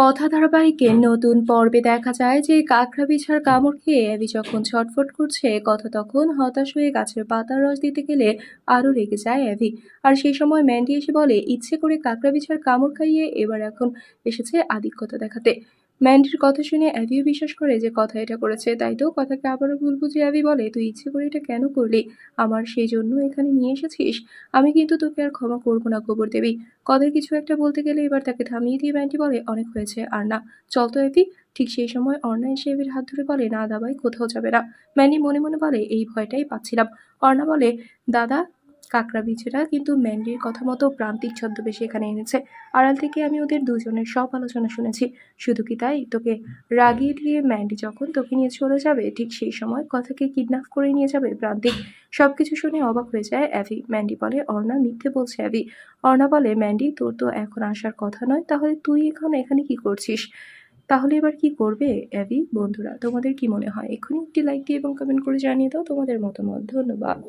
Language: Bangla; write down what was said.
কথা ধারাবাহিকের নতুন পর্বে দেখা যায় যে কাঁকড়া বিছার কামড় খেয়ে অ্যাবি যখন ছটফট করছে, কথা তখন হতাশ হয়ে গাছের পাতার রস দিতে গেলে আরও রেগে যায় অ্যাবি আর সেই সময় ম্যান্ডি এসে বলে, ইচ্ছে করে কাঁকড়া বিছার কামড় খাইয়ে এবার এখন এসেছে আধিক্যতা দেখাতে। ম্যান্ডির কথা শুনে অ্যাভিও বিশ্বাস করে যে কথা এটা করেছে, তাই তো কথাকে আবারও ভুল বুঝে অ্যাভি বলে, তুই ইচ্ছে করে এটা কেন করলি? আমার সেই জন্য এখানে নিয়ে এসেছিস। আমি কিন্তু তোকে আর ক্ষমা করব না, গোবর দেবী। কথায় কিছু একটা বলতে গেলে এবার তাকে থামিয়ে দিয়ে ম্যান্ডি বলে, অনেক হয়েছে, আর না, চল তো এভি ঠিক সেই সময় অর্ণা এসে এভির হাত ধরে বলে, না দাবাই কোথাও যাবে না। ম্যান্ডি মনে মনে বলে, এই ভয়টাই পাচ্ছিলাম। অর্ণা বলে, দাদা কাকড়া বিছেরা কিন্তু ম্যান্ডির কথা মতো প্রান্তিক ছদ্মবেশে এখানে এনেছে। আড়াল থেকে আমি ওদের দুজনের সব আলোচনা শুনেছি। শুধু কি তাই? তোকে রাগিয়ে দিয়ে ম্যান্ডি যখন তোকে নিয়ে চলে যাবে, ঠিক সেই সময় কথাকে কিডন্যাপ করে নিয়ে যাবে প্রান্তিক। সব কিছু শুনে অবাক হয়ে যায় অ্যাভি। ম্যান্ডি বলে, অর্ণা মিথ্যে বলছে অ্যাভি। অর্ণা বলে, ম্যান্ডি, তোর তো এখন আসার কথা নয়, তাহলে তুই এখন এখানে কি করছিস? তাহলে এবার কি করবে অ্যাভি বন্ধুরা? তোমাদের কি মনে হয়? এক্ষুনি একটি লাইক দিয়ে এবং কমেন্ট করে জানিয়ে দাও তোমাদের মতামত। ধন্যবাদ।